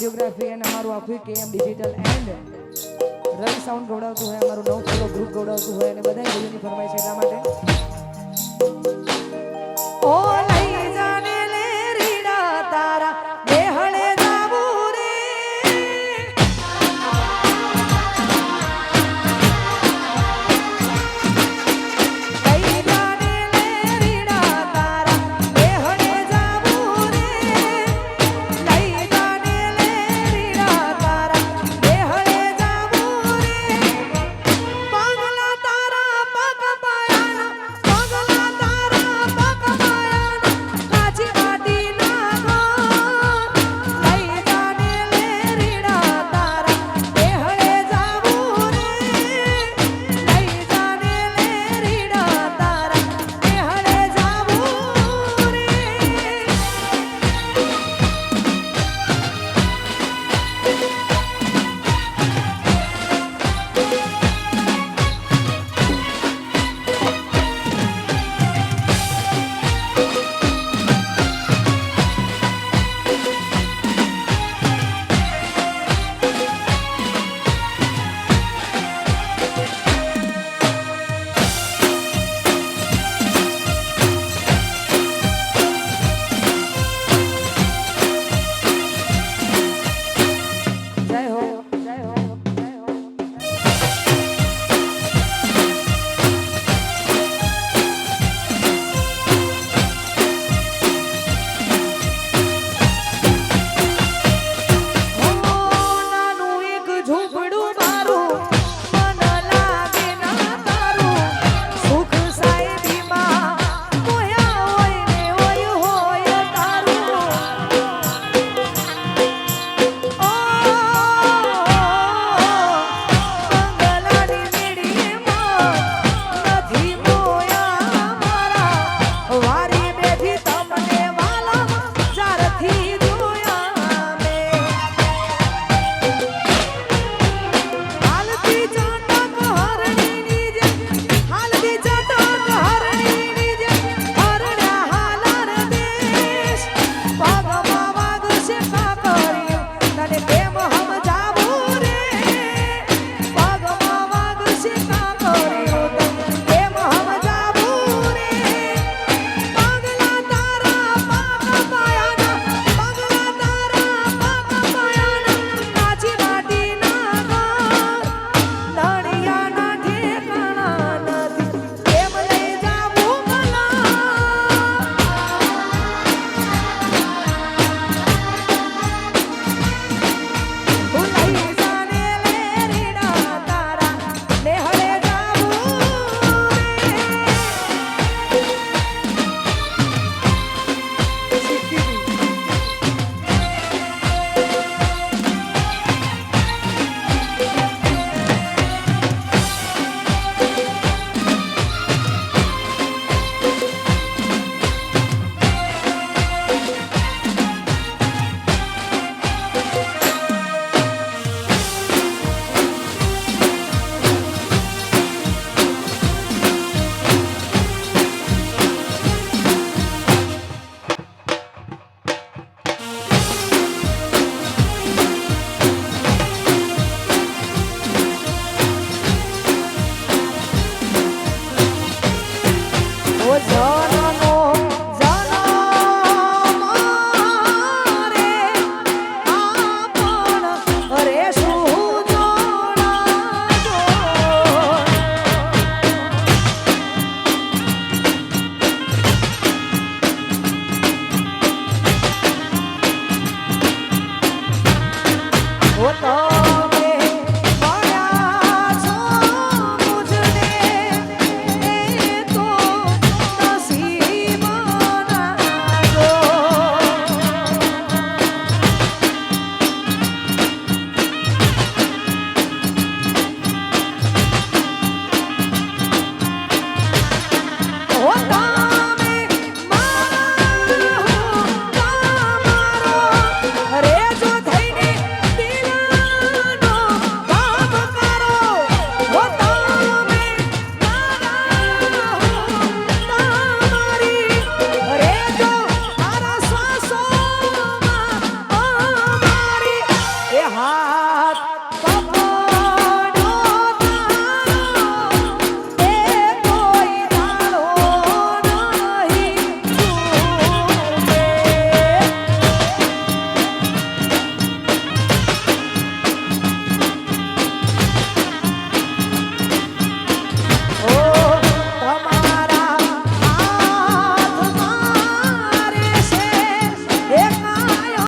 Geography ને મારું આખી કે એમ ડિજિટલ એન્ડ રન સાઉન્ડ ગવડાવતું હૈ અમારું નવ છોડો ગ્રુપ ગવડાવતું હૈ અને બધાય ભુલેની પરમાય છે એટલા માટે ઓ Otário!